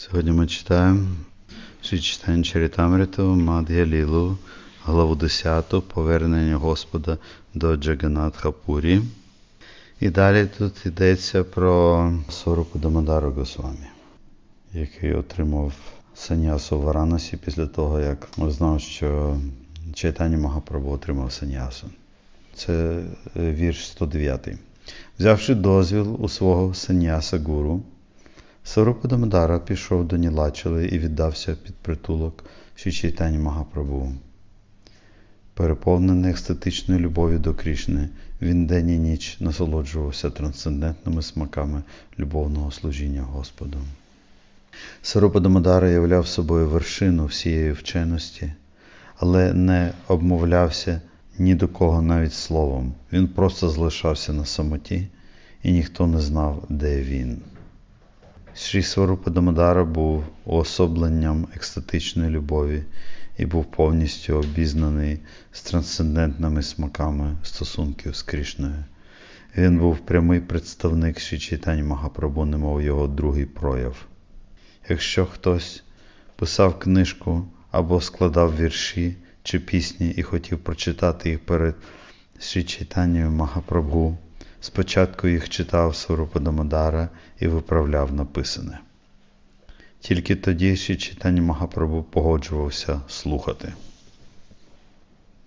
Сьогодні ми читаємо Ші читання Чарітамриту, Мад'я Лілу, главу 10, повернення Господа до Джаганатха Пурі. І далі тут йдеться про Сорупу Дамадару Госвамі, який отримав санясу в Варанасі після того, як знав, що Чайтані Магапрабу отримав санясу. Це е, вірш 109. Взявши дозвіл у свого саняса гуру, Сарупа Дамадара пішов до Нілачали і віддався під притулок Ші Чайтані Магапрабу. Переповнений екстатичною любов'ю до Крішни, він день і ніч насолоджувався трансцендентними смаками любовного служіння Господу. Сарупадамадара являв собою вершину всієї вченості, але не обмовлявся ні до кого навіть словом. Він просто залишався на самоті, і ніхто не знав, де він. Шрі Сварупа Дамадара був уособленням екстатичної любові і був повністю обізнаний з трансцендентними смаками стосунків з Крішною. Він був прямий представник Шрі Чайтані Магапрабу, немов його другий прояв. Якщо хтось писав книжку або складав вірші чи пісні і хотів прочитати їх перед Шрі Чайтанією Магапрабу, спочатку їх читав Сварупа Дамадара і виправляв написане. Тільки тоді Шрі Чайтані Магапрабу погоджувався слухати.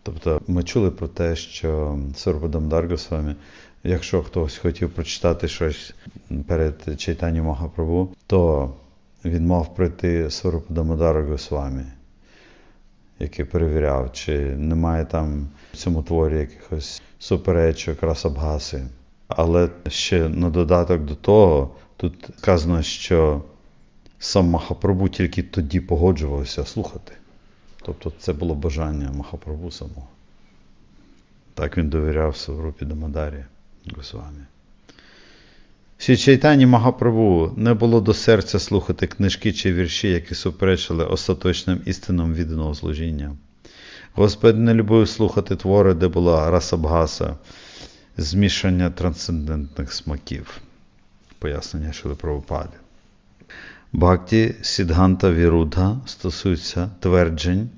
Тобто ми чули про те, що Сварупа Дамадар Госвамі, якщо хтось хотів прочитати щось перед Чайтані Магапрабу, то він мав прийти Сварупа Дамадару Госвамі, який перевіряв, чи немає там в цьому творі якихось суперечок, расабгаси. Але ще на додаток до того, тут сказано, що сам Махапрабу тільки тоді погоджувався слухати. Тобто це було бажання Махапрабу самого. Так він довіряв Саврупі Дамадарі Госвамі. Ще Чайтані Махапрабу не було до серця слухати книжки чи вірші, які суперечили остаточним істинам відданого служіння. Господь не любив слухати твори, де була расабгаса, змішання трансцендентних смаків. Пояснення Шили Правопади. Бхакті Сідганта Вірudha стосуються тверджень,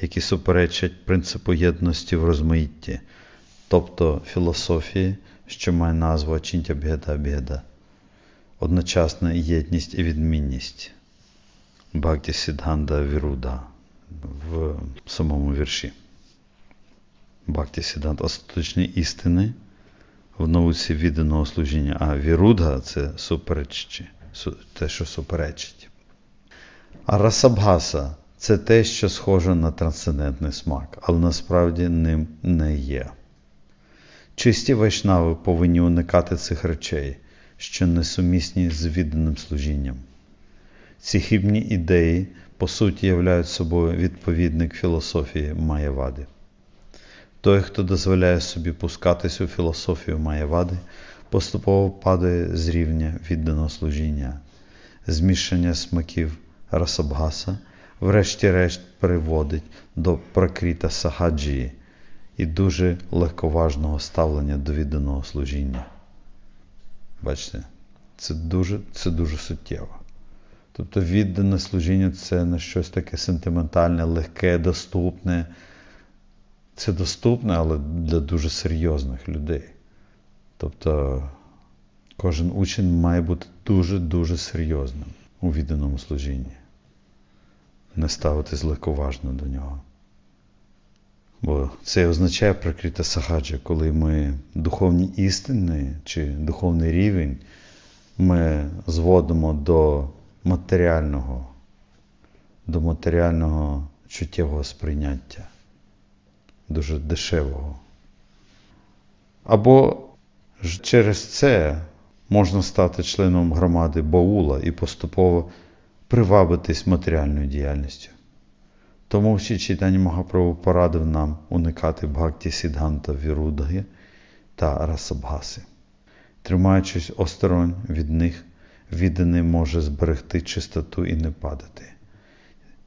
які суперечать принципу єдності в розмаїтті, тобто філософії, що має назву Чінтя Бєда Бєда, одночасна єдність і відмінність. Бхакті Сідганта Вірudha в самому вірші. Бхакті Сідант остаточні істини в науці відданого служіння, а Вірudha це супереччі те, що суперечить. А расабгаса це те, що схоже на трансцендентний смак, але насправді ним не є. Чисті вайшнави повинні уникати цих речей, що несумісні з відданим служінням. Ці хібні ідеї, по суті, являють собою відповідник філософії Маєвади. Той, хто дозволяє собі пускатись у філософію Маєвади, поступово падає з рівня відданого служіння, змішання смаків расабгаса, врешті-решт приводить до прокріта сахаджії і дуже легковажного ставлення до відданого служіння. Бачите, це дуже, це дуже суттєво. Тобто віддане служіння це не щось таке сентиментальне, легке, доступне. Це доступне, але для дуже серйозних людей. Тобто кожен учень має бути дуже-дуже серйозним у відданому служінні, не ставитись легковажно до нього. Бо це означає прикрите сахаджа, коли ми духовні істини чи духовний рівень ми зводимо до матеріального, до матеріального чуттєвого сприйняття, дуже дешевого. Або ж Через це можна стати членом громади Баула і поступово привабитись матеріальною діяльністю. Тому всі читання Магапрабу порадив нам уникати бхакті Сідганта Вірудги та Расабгаси. Тримаючись осторонь від них, відданий може зберегти чистоту і не падати.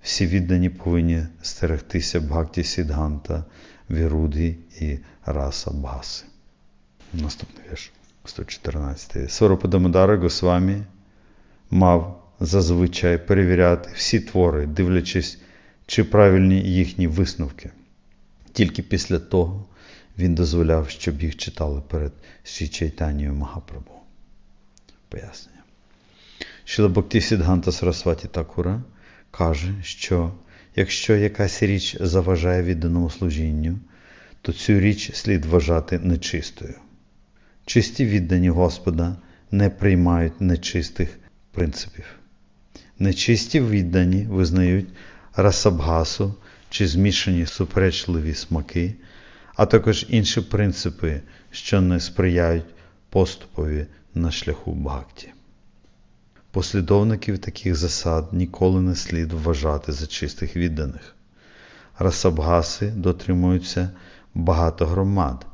Всі віддані повинні стерегтися бхакті Сідганта, Вірудги і Расабгаси. Наступний вірш, 114. Сварупа Дамодара Госвамі мав зазвичай перевіряти всі твори, дивлячись, чи правильні їхні висновки. Тільки після того він дозволяв, щоб їх читали перед Чайтанією Магапрабу. Пояснення. Шіла Бхакти Сідганта Сарасваті Такура каже, що якщо якась річ заважає відданому служінню, то цю річ слід вважати нечистою. Чисті віддані Господа не приймають нечистих принципів. Нечисті віддані визнають расабгасу чи змішані суперечливі смаки, а також інші принципи, що не сприяють поступові на шляху бхакті. Послідовників таких засад ніколи не слід вважати за чистих відданих. Расабгаси дотримуються багато громад,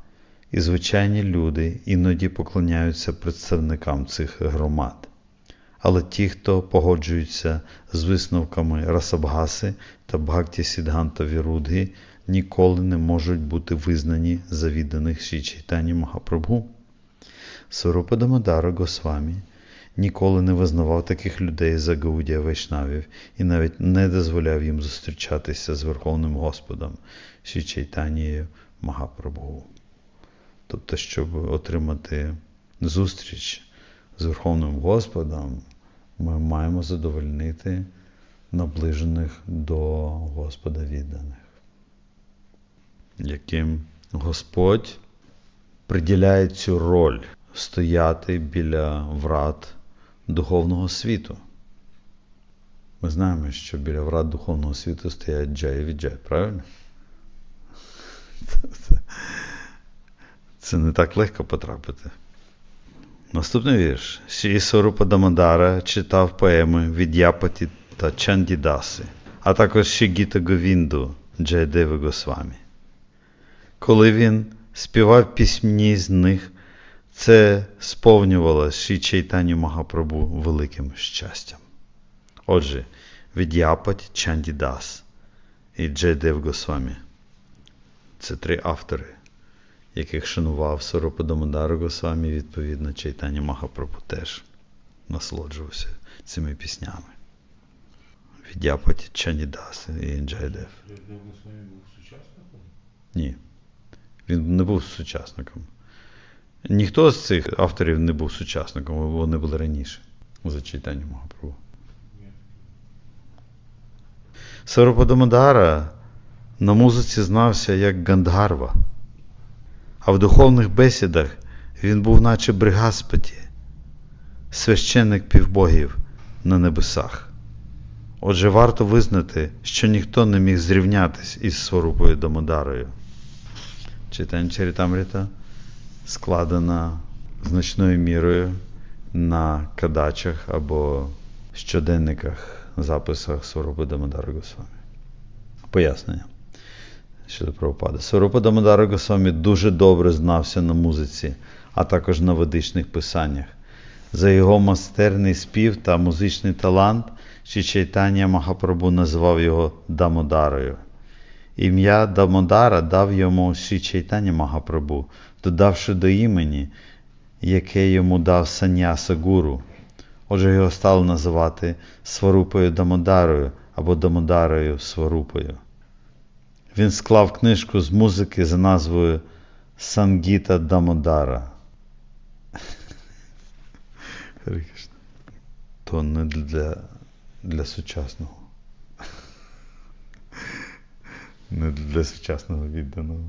і звичайні люди іноді поклоняються представникам цих громад. Але ті, хто погоджуються з висновками Расабгаси та Бхакті Сідганта Вірудги, ніколи не можуть бути визнані за відданих Ші Чайтані Махапрабху. Сварупа Дамодара Госвамі ніколи не визнавав таких людей за Гаудія Вайшнавів і навіть не дозволяв їм зустрічатися з Верховним Господом Чайтанією Магапрабху. Тобто, щоб отримати зустріч з Верховним Господом, ми маємо задовольнити наближених до Господа відданих, яким Господь приділяє цю роль стояти біля врат духовного світу. Ми знаємо, що біля врат духовного світу стоять Джай Віджай, правильно? Це, не так легко потрапити. Наступний вірш. Сі Дамадара читав поеми від Япаті та Чандідаси, а також Шігіта Говінду Джайдеви Госвамі. Коли він співав пісні з них, це сповнювало Ші Чайтаню Магапрабу великим щастям. Отже, від Япаті Чандідас і Джайдев Госвамі. Це три автори яких шанував Сорупа Госвамі, відповідно, Чайтані Махапрабху теж насолоджувався цими піснями. Відяпаті Чанідас і Інджайдев. Госвамі був сучасником? Ні. Він не був сучасником. Ніхто з цих авторів не був сучасником, вони були раніше за читанням Махапрабху. Сарупа Дамодара на музиці знався як Гандгарва. А в духовних бесідах він був наче Бригаспаті, священник півбогів на небесах. Отже, варто визнати, що ніхто не міг зрівнятись із Сварупою Дамодарою. Читань Чарітамріта складена значною мірою на кадачах або щоденниках, записах Сварупи Дамодари Госвамі. Пояснення щодо Прабхупада. Сварупа Дамодар Госвамі дуже добре знався на музиці, а також на ведичних писаннях. За його майстерний спів та музичний талант Чайтання Махапрабу назвав його Дамодарою. Ім'я Дамодара дав йому Ші Чайтання Махапрабу, додавши до імені, яке йому дав Саняса Гуру. Отже, його стали називати Сварупою Дамодарою або Дамодарою Сварупою. Він склав книжку з музики за назвою Сангіта Дамодара. То не для, для сучасного. Не для сучасного відданого.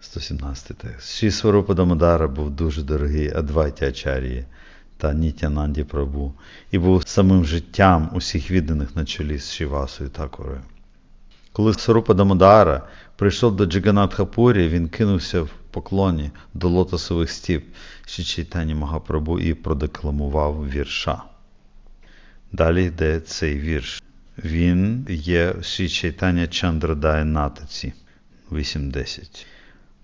117 текст. Ші Сварупа Дамодара був дуже дорогий Адвайті Ачарії та Нітянанді Прабу і був самим життям усіх відданих на чолі з Шівасою Такорою. Коли Сарупа Дамодара прийшов до Джаганатхапурі, він кинувся в поклоні до лотосових стіп Чайтані Магапрабу і продекламував вірша. Далі йде цей вірш. Він є Ші Чайтання Чандрадай Натаці 8.10.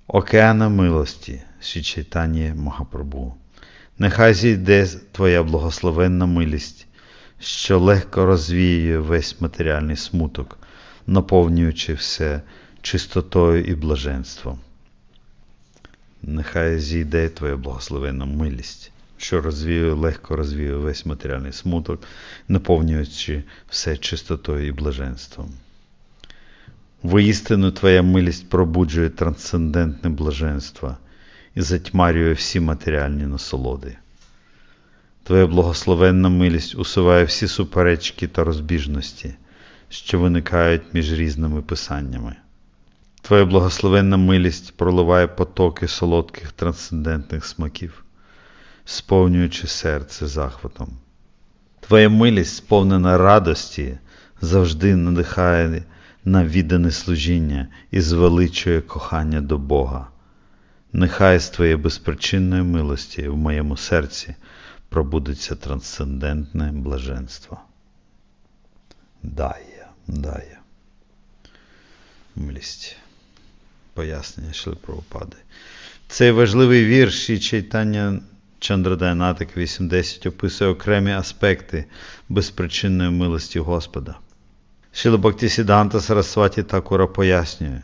Океана милості, Ші Чайтані Магапрабу. Нехай зійде Твоя благословенна милість, що легко розвіює весь матеріальний смуток, наповнюючи все чистотою і блаженством. Нехай зійде Твоя благословенна милість. Що розвіює, легко розвіює весь матеріальний смуток, наповнюючи все чистотою і блаженством. Воістину Твоя милість пробуджує трансцендентне блаженство і затьмарює всі матеріальні насолоди. Твоя благословенна милість усуває всі суперечки та розбіжності, що виникають між різними писаннями. Твоя благословенна милість проливає потоки солодких трансцендентних смаків, сповнюючи серце захватом. Твоя милість, сповнена радості, завжди надихає на віддане служіння і звеличує кохання до Бога. Нехай з Твоєї безпричинної милості в моєму серці пробудеться трансцендентне блаженство. Дає, дає. Милість. Пояснення Шили Прабхупади. Цей важливий вірш і читання Чандрадайнатик 8.10 описує окремі аспекти безпричинної милості Господа. Шила Бхактисіданта Сарасваті Такура пояснює,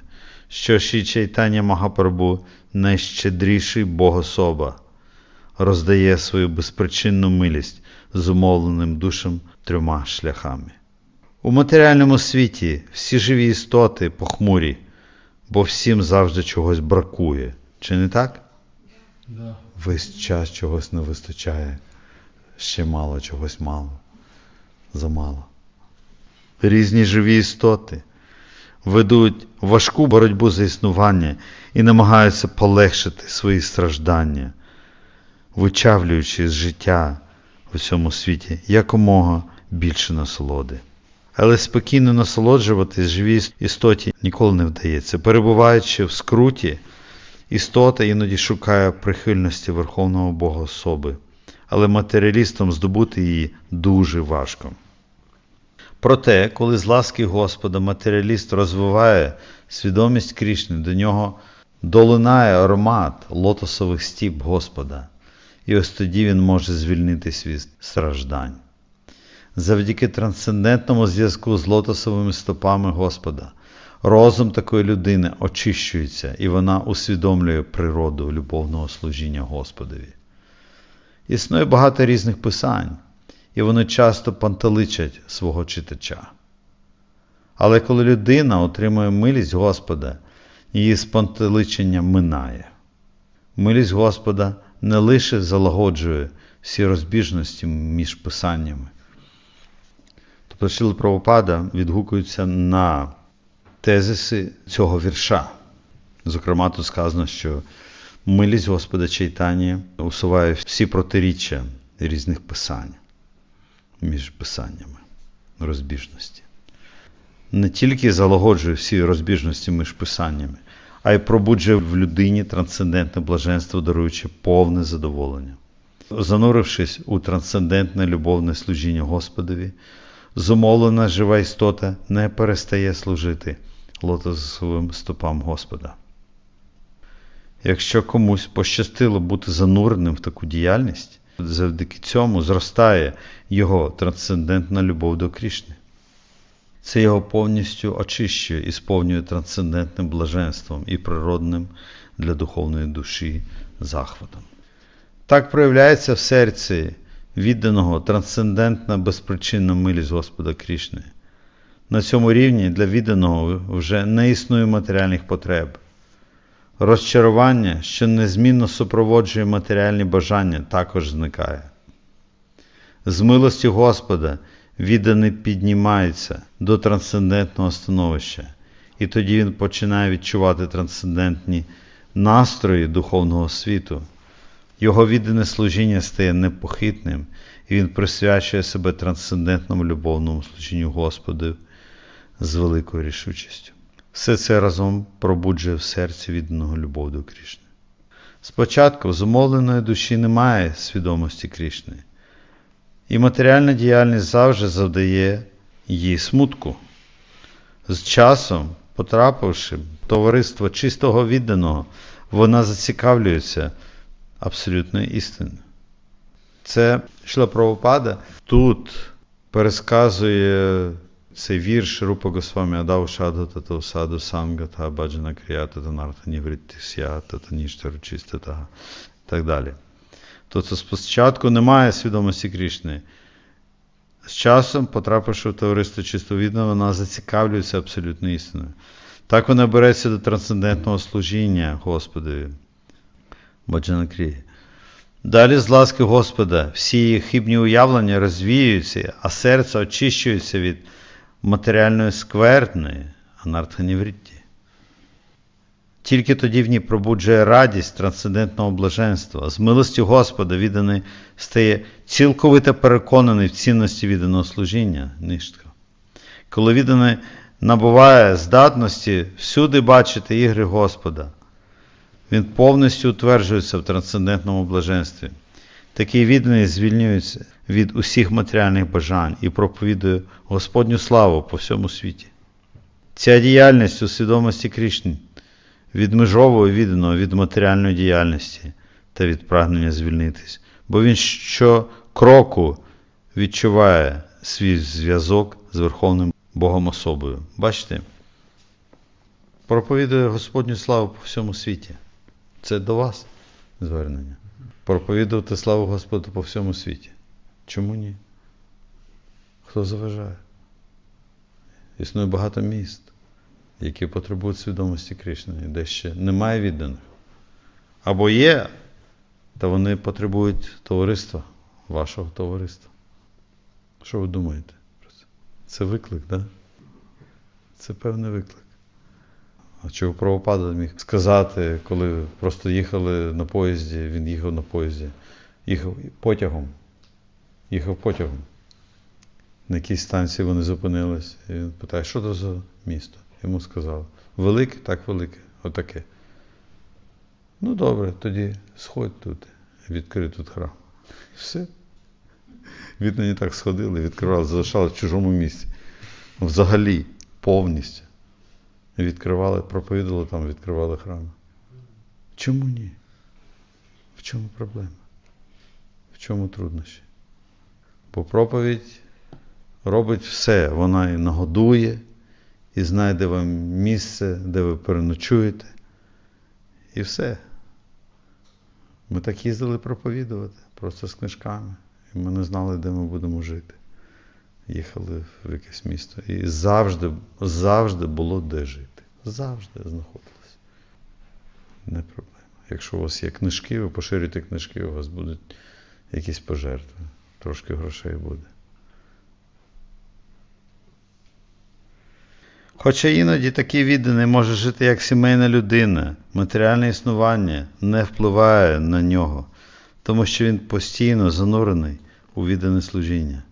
що Ші Чайтання Махапрабу найщедріший Богособа роздає свою безпричинну милість зумовленим душам трьома шляхами. У матеріальному світі всі живі істоти похмурі, бо всім завжди чогось бракує. Чи не так? Да. Весь час чогось не вистачає, ще мало, чогось мало, замало. Різні живі істоти ведуть важку боротьбу за існування і намагаються полегшити свої страждання, вичавлюючи з життя у цьому світі якомога більше насолоди. Але спокійно насолоджуватись живій істоті ніколи не вдається. Перебуваючи в скруті, істота іноді шукає прихильності Верховного Бога особи, але матеріалістам здобути її дуже важко. Проте, коли з ласки Господа матеріаліст розвиває свідомість Крішни, до нього долинає аромат лотосових стіп Господа, і ось тоді він може звільнитись від страждань. Завдяки трансцендентному зв'язку з лотосовими стопами Господа, розум такої людини очищується і вона усвідомлює природу любовного служіння Господові. Існує багато різних писань, і вони часто пантеличать свого читача. Але коли людина отримує милість Господа, її спантеличення минає. Милість Господа не лише залагоджує всі розбіжності між писаннями. Тобто Шіл Правопада відгукується на тезиси цього вірша. Зокрема, тут сказано, що милість Господа Чайтані усуває всі протиріччя різних писань між писаннями розбіжності. Не тільки залагоджує всі розбіжності між писаннями, а й пробуджує в людині трансцендентне блаженство, даруючи повне задоволення. Занурившись у трансцендентне любовне служіння Господові, зумовлена жива істота не перестає служити лотосовим стопам Господа. Якщо комусь пощастило бути зануреним в таку діяльність, завдяки цьому зростає його трансцендентна любов до Крішни. Це його повністю очищує і сповнює трансцендентним блаженством і природним для духовної душі захватом. Так проявляється в серці відданого трансцендентна безпричинна милість Господа Крішни. На цьому рівні для відданого вже не існує матеріальних потреб. Розчарування, що незмінно супроводжує матеріальні бажання, також зникає. З милості Господа відданий піднімається до трансцендентного становища, і тоді він починає відчувати трансцендентні настрої духовного світу. Його віддане служіння стає непохитним, і він присвячує себе трансцендентному любовному служінню Господу з великою рішучістю. Все це разом пробуджує в серці відданого любов до Крішни. Спочатку в зумовленої душі немає свідомості Крішни, і матеріальна діяльність завжди завдає їй смутку. З часом, потрапивши в товариство чистого відданого, вона зацікавлюється абсолютною істиною. Це Шла Правопада тут пересказує цей вірш Рупа Госвамі Адав Шаду Тато Саду Санга та Баджана Крията та Нарта Нівритті Сya та Ніштару Чистата і так далі. Тобто спочатку немає свідомості Крішни. З часом, потрапивши в товариство чистовідно, вона зацікавлюється абсолютно істиною. Так вона береться до трансцендентного служіння Господові. Баджанакрії. Далі з ласки Господа всі хибні уявлення розвіюються, а серце очищується від матеріальної скверної анартханіврітті. Тільки тоді в ній пробуджує радість трансцендентного блаженства. З милості Господа відданий стає цілковито переконаний в цінності відданого служіння. Ништка. Коли відданий набуває здатності всюди бачити ігри Господа, він повністю утверджується в трансцендентному блаженстві. Такий відданий звільнюється від усіх матеріальних бажань і проповідує Господню славу по всьому світі. Ця діяльність у свідомості Крішни відмежовує відданого від матеріальної діяльності та від прагнення звільнитись, бо він щокроку відчуває свій зв'язок з Верховним Богом особою. Бачите? Проповідує Господню славу по всьому світі. Це до вас звернення. Проповідувати славу Господу по всьому світі. Чому ні? Хто заважає? Існує багато міст, які потребують свідомості Кришни, де ще немає відданих. Або є, та вони потребують товариства, вашого товариства. Що ви думаєте про це? Це виклик, так? Да? Це певний виклик. Чого Правопада міг сказати, коли просто їхали на поїзді, він їхав на поїзді, їхав потягом. Їхав потягом. На якійсь станції вони зупинились. І він питає, що це за місто? Йому сказали, велике, так велике, отаке. Ну добре, тоді сходь тут, відкрий тут храм. Все. Віднині так сходили, відкривали, залишали в чужому місці. Взагалі, повністю. Відкривали, проповідували там, відкривали храми. Чому ні? В чому проблема? В чому труднощі? Бо проповідь робить все. Вона і нагодує, і знайде вам місце, де ви переночуєте. І все. Ми так їздили проповідувати, просто з книжками. І ми не знали, де ми будемо жити. Їхали в якесь місто. І завжди, завжди було де жити. Завжди знаходилось. Не проблема. Якщо у вас є книжки, ви поширюєте книжки, у вас будуть якісь пожертви. Трошки грошей буде. Хоча іноді такий відданий може жити як сімейна людина, матеріальне існування не впливає на нього, тому що він постійно занурений у віддане служіння.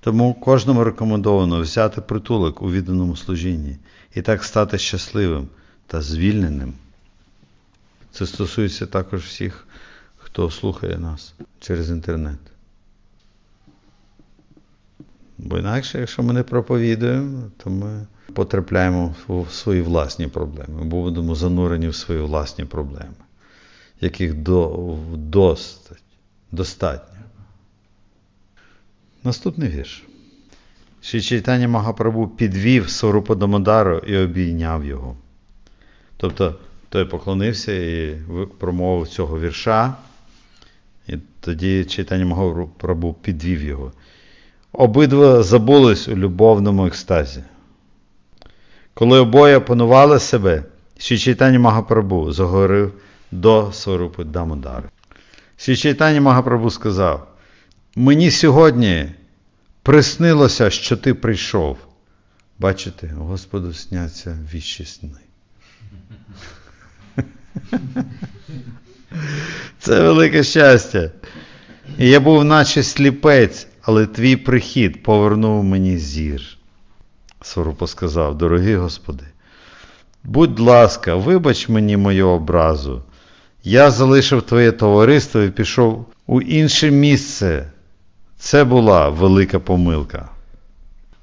Тому кожному рекомендовано взяти притулок у відданому служінні і так стати щасливим та звільненим. Це стосується також всіх, хто слухає нас через інтернет. Бо інакше, якщо ми не проповідуємо, то ми потрапляємо в свої власні проблеми, бо будемо занурені в свої власні проблеми, яких до, достатньо. Наступний вірш. Чайтаня Магапрабу підвів Сорупадамодару і обійняв його. Тобто той поклонився і промовив цього вірша, і тоді Чайтаня Магапрабу підвів його. Обидва забулись у любовному екстазі. Коли обоє опанували себе, Чайтаня Магапрабу заговорив до Сварупи Дамодари. Ші Чайтаня Магапрабу сказав, мені сьогодні приснилося, що ти прийшов. Бачите, Господу сняться віщі сни. Це велике щастя. Я був наче сліпець, але твій прихід повернув мені зір. Сварупа сказав, дорогий Господи, будь ласка, вибач мені мою образу. Я залишив твоє товариство і пішов у інше місце. Це була велика помилка.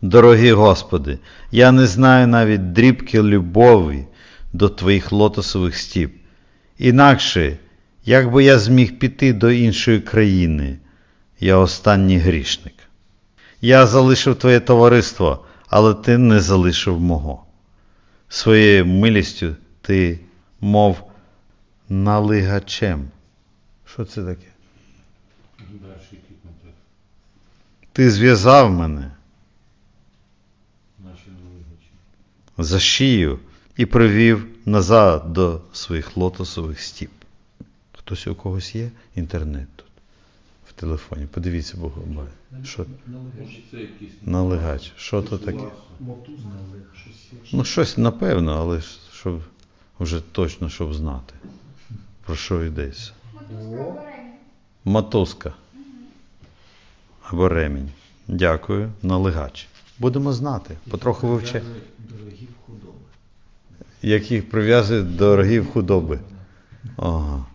Дорогий Господи, я не знаю навіть дрібки любові до твоїх лотосових стіп. Інакше, як би я зміг піти до іншої країни, я останній грішник. Я залишив твоє товариство, але ти не залишив мого. Своєю милістю ти, мов налигачем. Що це таке? Далі який контекст? Ти зв'язав мене за шию і привів назад до своїх лотосових стіп. Хтось у когось є інтернет тут в телефоні. Подивіться, Богу. Що налегач? Що то таке? Ну, щось напевно, але щоб вже точно щоб знати, про що йдеться. Мотузка або ремінь. Дякую, налегач. Будемо знати, потроху вивчати. Яких прив'язують до рогів худоби. Ага.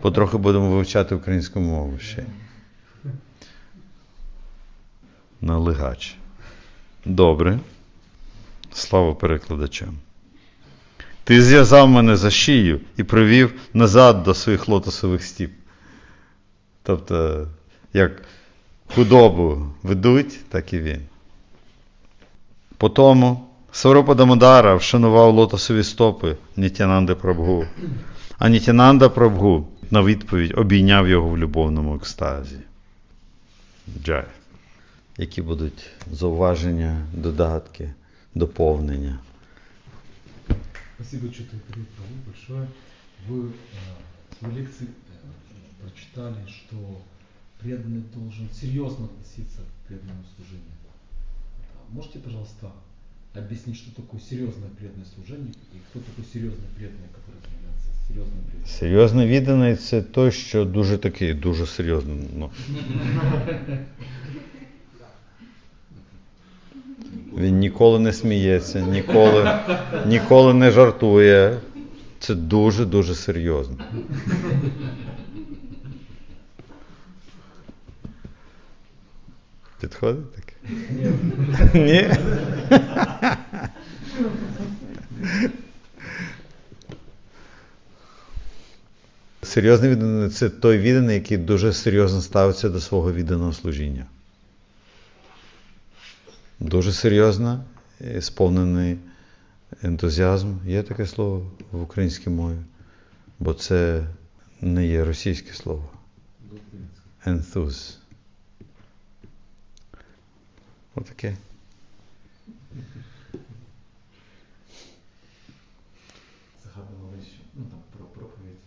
Потроху будемо вивчати українську мову ще. Налегач. Добре. Слава перекладачам. Ти зв'язав мене за шию і привів назад до своїх лотосових стіп. Тобто, як худобу ведуть, так і він. По тому Саропадамодара вшанував лотосові стопи Нітянанди Прабгу. А Нітянанда Прабгу на відповідь обійняв його в любовному екстазі. Джай. Які будуть зауваження, додатки, доповнення? Спасибо, что-то Прабhu, большое. Вы э, в своей лекции э, прочитали, что преданный должен серьезно относиться к преданному служению. А Можете, пожалуйста, объяснить, что такое серьезное преданное служение и кто такой серьезный преданный, который занимается серьезным преданным? Серйозний відданий це той, що дуже такий, дуже серйозний. Ну. Він ніколи не сміється, ніколи, ніколи не жартує. Це дуже-дуже серйозно. Підходить таке? Ні. Серйозний відданий це той відданий, який дуже серйозно ставиться до свого відданого служіння. Дуже серйозно, сповнений ентузіазм. Є таке слово в українській мові, бо це не є російське слово. Ентуз. Отаке. Згадували, що ну, там, про проповідь.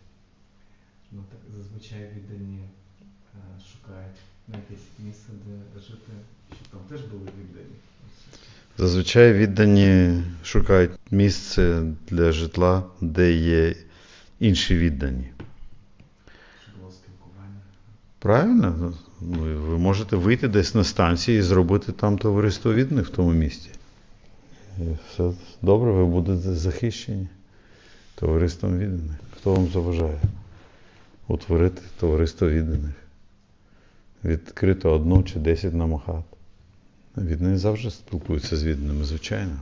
Ну, так, зазвичай віддані е, шукають на якесь місце, де жити, щоб там теж були віддані. Зазвичай віддані шукають місце для житла, де є інші віддані. Правильно? Ви можете вийти десь на станції і зробити там товариство відданих в тому місті. І все добре, ви будете захищені товариством відданих. Хто вам заважає утворити товариство відданих? Відкрито одну чи десять намахат. Відданий завжди спілкується з відданими, звичайно.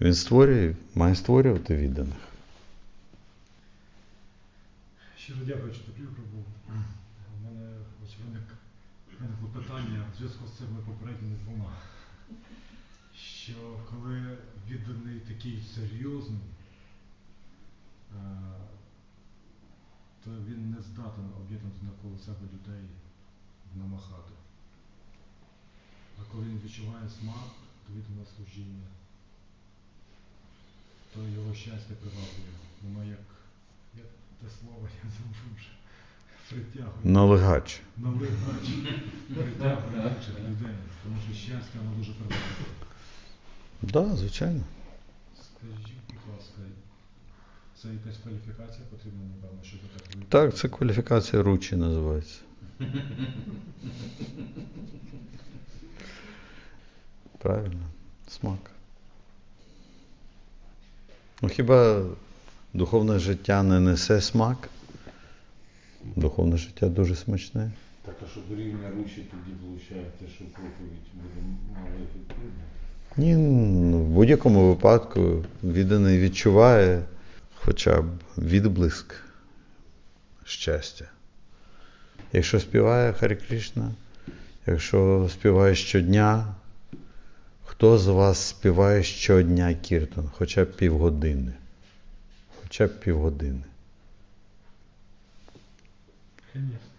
Він створює, має створювати відданих. Щиро дякую, що такий пробув. У мене виник, виникло питання в зв'язку з цими попередніми двома. Що коли відданий такий серйозний, е, то він не здатен об'єднати навколо себе людей в намахату. А коли він відчуває смак відданого служіння, то його щастя приваблює. Воно як, як те слово, я забув вже. Налегач. Налегач притягує людей, тому що щастя воно дуже приваблює. Так, да, звичайно. Скажіть, будь ласка, це якась кваліфікація потрібна, напевно, щоб так вийти? Так, це кваліфікація ручі називається. Правильно, смак. Ну хіба духовне життя не несе смак? Духовне життя дуже смачне. Так, а що до рівня ручі тоді виходить, що проповідь буде мало ефективна? Ні, ну, в будь-якому випадку відданий відчуває хоча б відблиск щастя. Якщо співає Харі Кришна, якщо співає щодня, хто з вас співає щодня кіртан, хоча б півгодини. Хоча б півгодини. Звісно.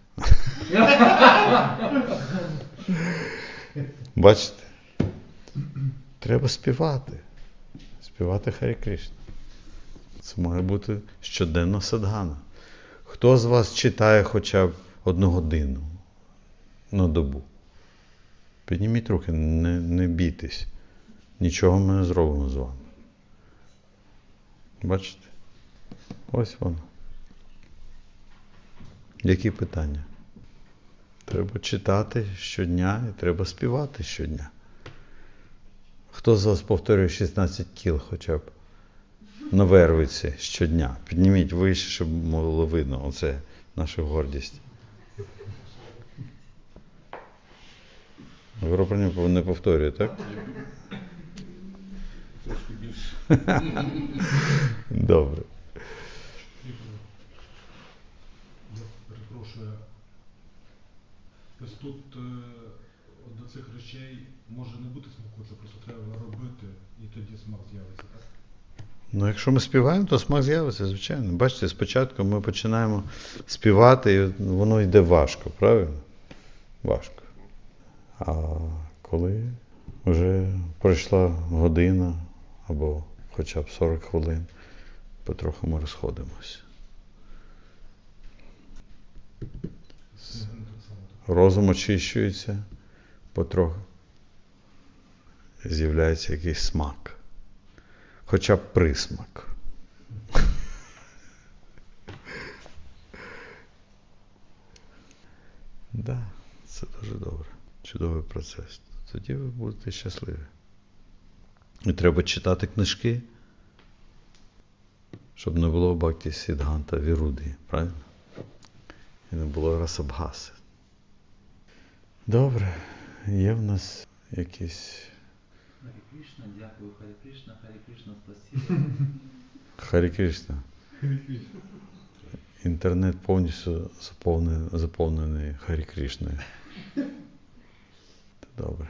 Бачите? Треба співати. Співати Харі Кришна. Це має бути щоденна садгана. Хто з вас читає хоча б одну годину на добу? Підніміть руки, не, не бійтесь. Нічого ми не зробимо з вами. Бачите? Ось воно. Які питання? Треба читати щодня і треба співати щодня. Хто з вас повторює 16 кіл хоча б на вервиці щодня? Підніміть вище, щоб було видно. Оце наша гордість. Не- не повторює, так? Трошки більше. Добре. Я перепрошую. Тобто тут е, до цих речей може не бути смаку, це просто треба робити, і тоді смак з'явиться, так? Ну, якщо ми співаємо, то смак з'явиться, звичайно. Бачите, спочатку ми починаємо співати, і воно йде важко, правильно? Важко. А коли вже пройшла година або хоча б 40 хвилин, потроху ми розходимося. Це не так само. Розум очищується, потроху з'являється якийсь смак. Хоча б присмак. Да, це дуже добре. Чудовий процес. Тоді ви будете щасливі. І треба читати книжки, щоб не було Бхакти Сідганта Віруді, правильно? І не було Расабгаси. Добре, є в нас якісь Харе Кришна, дякую, Харе Кришна, Харе Кришна, спасибо. Харі Кришна. Інтернет повністю заповнений, заповнений Харі Кришною. Добре.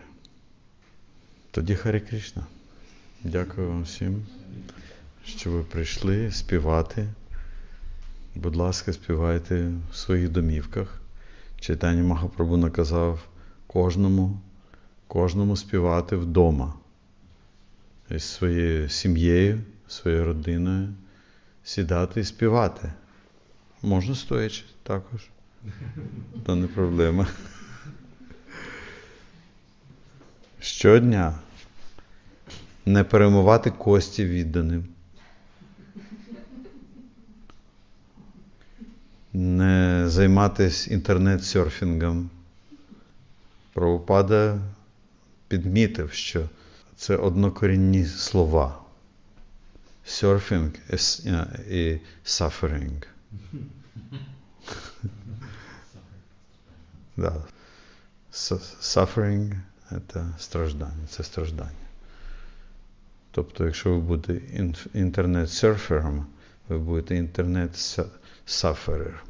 Тоді Харі Кришна. Дякую вам всім, що ви прийшли співати. Будь ласка, співайте в своїх домівках. Читання Махапрабху наказав кожному, кожному співати вдома. Із своєю сім'єю, своєю родиною сідати і співати. Можна стоячи також. То не проблема. Щодня не перемивати кості відданим. Не займатися інтернет-серфінгом. Правопада підмітив, що це однокорінні слова. Surfing і с- е, і suffering. Да. Suffering це страждання, це страждання. Тобто, якщо ви будете інтернет-серфером, ви будете інтернет-саферер.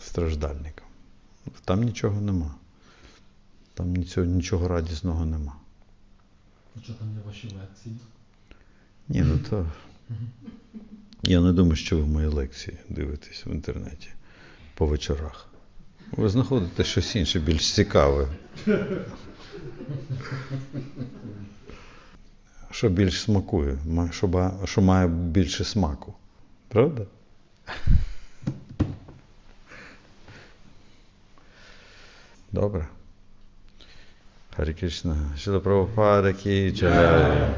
Страждальником. Там нічого нема. Там нічого, нічого радісного нема. Что там є ваші лекції? Ні, ну то. Я не думаю, що ви мої лекції дивитесь в інтернеті по вечорах. Ви знаходите щось інше, більш цікаве. Що більш смакує, що, що має більше смаку. Правда? Добре. Харі Кришна. Шила Прабхупада ки джай.